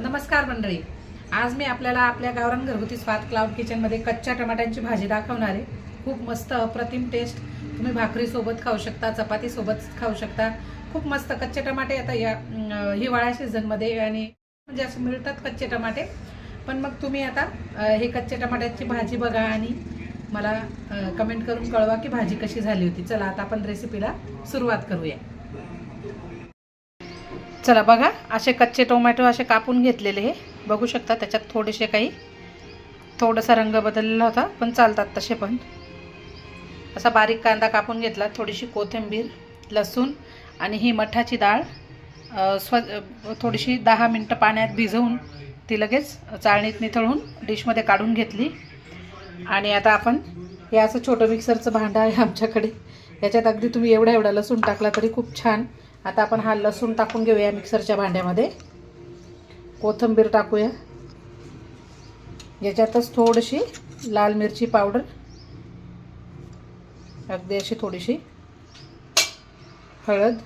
नमस्कार मंडळी. आज मी आपल्याला आपल्या गावरान घरगुती स्वाद क्लाउड किचनमध्ये कच्च्या टमाट्यांची भाजी दाखवणार आहे. खूप मस्त अप्रतिम टेस्ट तुम्ही भाकरीसोबत खाऊ शकता चपातीसोबत खाऊ शकता. खूप मस्त कच्चे टमाटे आता या हिवाळ्या सीझनमध्ये आणि म्हणजे असं मिळतात कच्चे टमाटे. पण मग तुम्ही आता हे कच्चे टमाट्याची भाजी बघा आणि मला कमेंट करून कळवा की भाजी कशी झाली होती. चला आता आपण रेसिपीला सुरुवात करूया. चला बघा असे कच्चे टोमॅटो असे कापून घेतलेले हे. बघू शकता त्याच्यात थोडेसे काही थोडासा रंग बदललेला होता पण चालतात तसे पण. असा बारीक कांदा कापून घेतला थोडीशी कोथिंबीर लसूण आणि ही मठाची डाळ स्व थोडीशी दहा मिनटं पाण्यात भिजवून ती लगेच चाळणीत निथळून डिशमध्ये काढून घेतली. आणि आता आपण हे असं छोटं मिक्सरचं भांडं आहे आमच्याकडे. याच्यात अगदी तुम्ही एवढा एवढा लसूण टाकला तरी खूप छान आता आपण हा लसूण टाकून घेऊया मिक्सरच्या भांड्यामध्ये. कोथिंबीर टाकूया. याच्यातच थोडीशी लाल मिरची पावडर. अगदी अशी थोडीशी. हळद.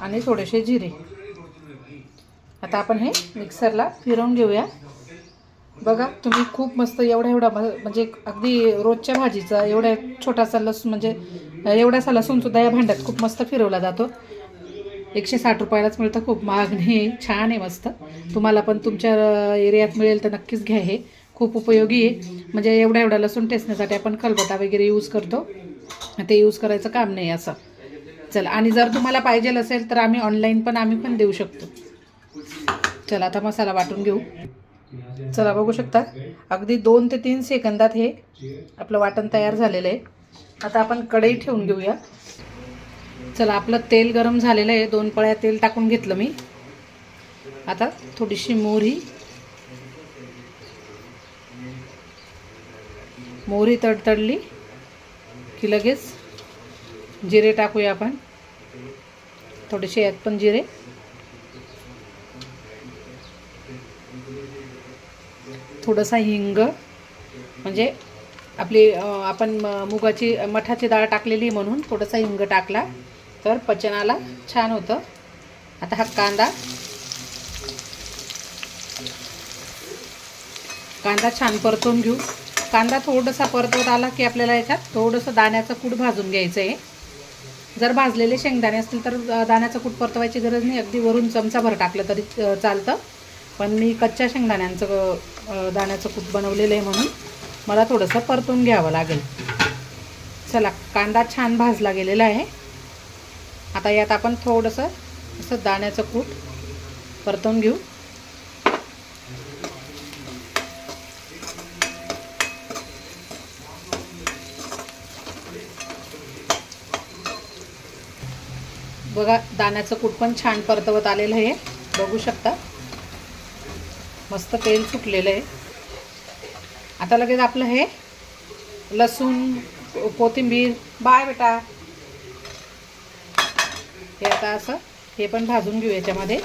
आणि थोडेसे जिरे. आता आपण हे मिक्सरला फिरवून घेऊया. बघा तुम्ही खूप मस्त एवढा एवढा म- म्हणजे अगदी रोजच्या भाजीचा एवढ्या छोटासा लसूण म्हणजे एवढासा लसूणसुद्धा या भांड्यात खूप मस्त फिरवला जातो. एकशे साठ रुपयालाच मिळतं खूप. महाग नाही छान आहे मस्त. तुम्हाला पण तुमच्या एरियात मिळेल तर नक्कीच घ्या हे. खूप उपयोगी आहे. म्हणजे एवढा एवढा लसूण टेचण्यासाठी आपण कलबता वगैरे यूज करतो. ते यूज करायचं काम नाही असं. चला आणि जर तुम्हाला पाहिजे असेल तर आम्ही ऑनलाईन पण आम्ही पण देऊ शकतो. चला आता मसाला वाटून घेऊ. चला बघू शकता. अगदी दोन ते तीन सेकंदात हे आपलं वाटण तयार झालेलं आहे. आता आपण कढई ठेवून घेऊया. चला आपलं तेल गरम झालेलं आहे. दोन पळ्या तेल टाकून घेतलं मी. आता थोडीशी मोहरी. मोहरी तडतडली की लगेच जिरे टाकूया आपण. थोडेसे यात पण जिरे. थोडंसा हिंग म्हणजे आपली आपण म- मुगाची मठाची डाळ टाकलेली म्हणून थोडासा हिंग टाकला तर पचनाला छान होतं. आता हा कांदा कांदा छान परतून घेऊ. कांदा थोडासा परतवत आला की आपल्याला याच्यात थोडंसं दाण्याचं कूट भाजून घ्यायचं आहे जर भाजलेले शेंगदाणे असतील तर दाण्याचं कूट परतवायची गरज नाही. अगदी वरून चमचाभर टाकलं तरी चालतं. पण मी कच्च्या शेंगदाण्यांचं दाण्याचं कूट बनवलेलं आहे म्हणून. मला थोडंसं परतून घ्यावं लागेल. चला कांदा छान भाजला गेलेला आहे. आता यात आपण थोडंसं असं दाण्याचं कूट परतून घेऊ. बघा दाण्याचं कूट पण छान परतवत आलेलं आहे. बघू शकता. मस्त तेल सुटलेलं आहे. आता लगेच आपलं हे लसूण कोथिंबीर बाय बेटा. हे आता असं हे पण भाजून घेऊ याच्यामध्ये.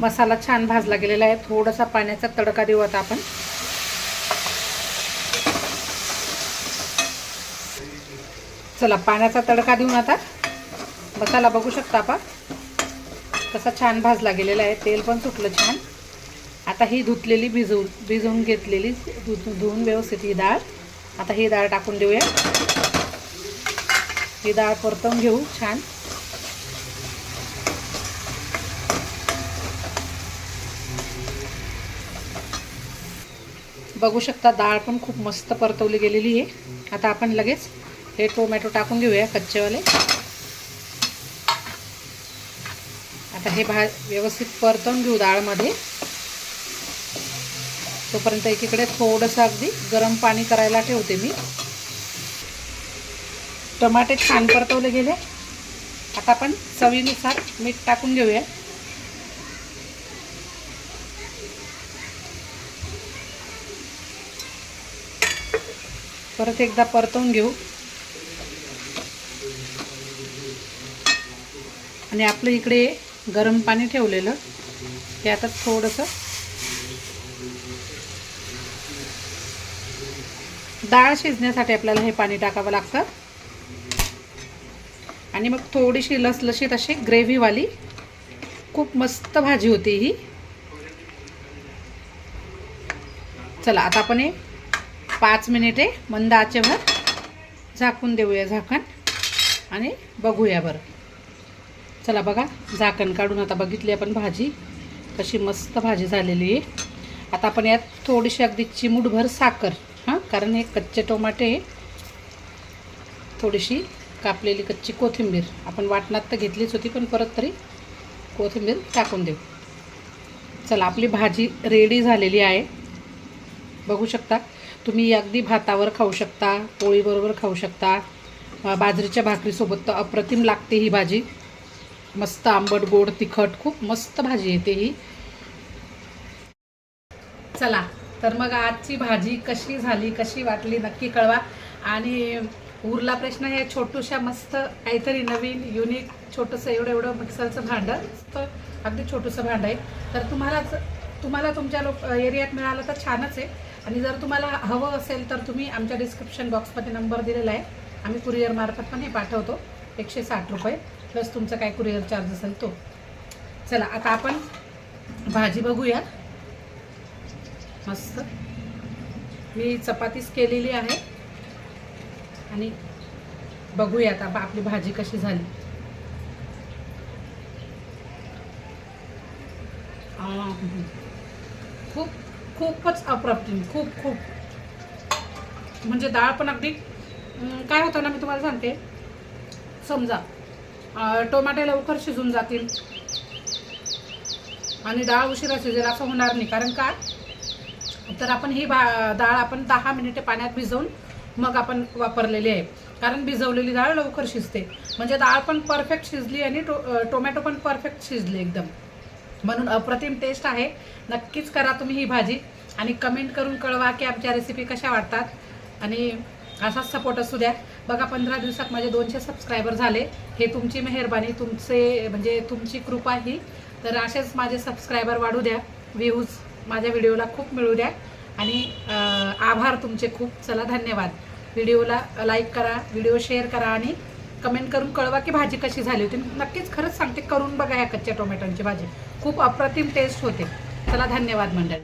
मसाला छान भाजला गेलेला आहे. थोडासा पाण्याचा तडका देऊ आता आपण. चला पाण्याचा तडका देऊन आता मसाला बघू शकता आपण. कसा छान भाजला गेलेला आहे तेल पण सुटलं छान. आता ही धुतलेली भिजवून भिजवून घेतलेली धु धुवून व्यवस्थित ही डाळ. आता ही डाळ टाकून देऊया. ही डाळ परतवून घेऊ छान. बघू शकता डाळ पण खूप मस्त परतवली गेलेली आहे. आता आपण लगेच हे टोमॅटो टाकून घेऊया कच्चेवाले. आता हे भा व्यवस्थित परतवून घेऊ डाळमध्ये. तोपर्यंत एकीकडे थोडंसं अगदी गरम पाणी करायला ठेवते मी. टमाटे छान परतवले गेले. आता आपण चवीनुसार मीठ टाकून घेऊया. परत एकदा परतवून घेऊ. आणि आपलं इकडे गरम पाणी ठेवलेलं. ते आता थोडंसं डाळ शिजण्यासाठी आपल्याला हे पाणी टाकावं लागतं. आणि मग थोडीशी लसलशीत अशी ग्रेव्हीवाली खूप मस्त भाजी होती ही. चला आता आपण हे पाच मिनिटे मंद आचेवर झाकून देऊया झाकण. आणि बघूया बरं. चला बघा झाकण काढून आता बघितली आपण भाजी. कशी मस्त भाजी झालेली आहे. आता आपण यात थोडीशी अगदी चिमूटभर साखर हां कारण हे कच्चे टोमाटे थोडीशी कापलेली कच्ची कोथिंबीर. आपण वाटणात तर घेतलीच होती पण परत तरी कोथिंबीर टाकून देऊ. चला आपली भाजी रेडी झालेली आहे. बघू शकता तुम्ही अगदी भातावर खाऊ शकता पोळीबरोबर खाऊ शकता. बाजरीच्या भाकरीसोबत तर अप्रतिम लागते ही भाजी. मस्त आंबट गोड तिखट खूप मस्त भाजी येते ही. चला तर मग आजची भाजी कशी झाली कशी वाटली नक्की कळवा. आणि उरला प्रश्न हे छोटूशा मस्त काहीतरी नवीन युनिक छोटंसं एवढं एवढं मिक्सरचं भांडं. मस्त अगदी छोटंसं भांडं आहे. तर तुम्हालाच तुम्हाला तुमच्या लोक एरियात मिळालं तर छानच आहे. आणि जर तुम्हाला हवं असेल तर तुम्ही आमच्या डिस्क्रिप्शन बॉक्समध्ये नंबर दिलेला आहे. आम्ही कुरिअरमार्फत पण हे पाठवतो. एकशे साठ रुपये. प्लस तुमचा काय कुरिअर चार्ज असेल तो. चला आता आपण भाजी बघूया. मस्त. मी चपातीच केलेली आहे. आणि बघूया आता बा- आपली भाजी कशी झाली. खूप खूपच अप्रतिम खूप खूप. म्हणजे डाळ पण अगदी काय होतं ना मी तुम्हाला सांगते. समजा टोमॅटे टोमॅटो लवकर शिजून जातील. आणि डाळ उशिरा शिजेल असं होणार नाही. कारण का? तर आपण ही भा डाळ आपण दहा मिनिटे पाण्यात भिजवून मग आपण वापरलेली आहे. कारण भिजवलेली डाळ लवकर शिजते. म्हणजे डाळ पण परफेक्ट शिजली आणि टो टोमॅटो पण परफेक्ट शिजले एकदम. म्हणून अप्रतिम टेस्ट आहे. नक्कीच करा तुम्ही ही भाजी. आणि कमेंट करून कळवा की आमच्या रेसिपी कशा वाटतात. आणि असाच सपोर्ट असू द्या. बघा पंधरा दिवसात माझे दोनशे सबस्क्रायबर झाले. हे तुमची मेहरबानी तुमचे म्हणजे तुमची कृपा ही. तर असेच माझे सबस्क्रायबर वाढू द्या. व्ह्यूज माझ्या व्हिडिओला खूप मिळू द्या. आणि आभार तुमचे खूप. चला धन्यवाद. व्हिडिओला लाईक करा व्हिडिओ शेअर करा आणि कमेंट करून कळवा की भाजी कशी झाली होती. नक्कीच खरंच सांगते करून बघा या कच्च्या टोमॅटोची भाजी. खूप अप्रतिम टेस्ट होते. चला धन्यवाद मंडळी.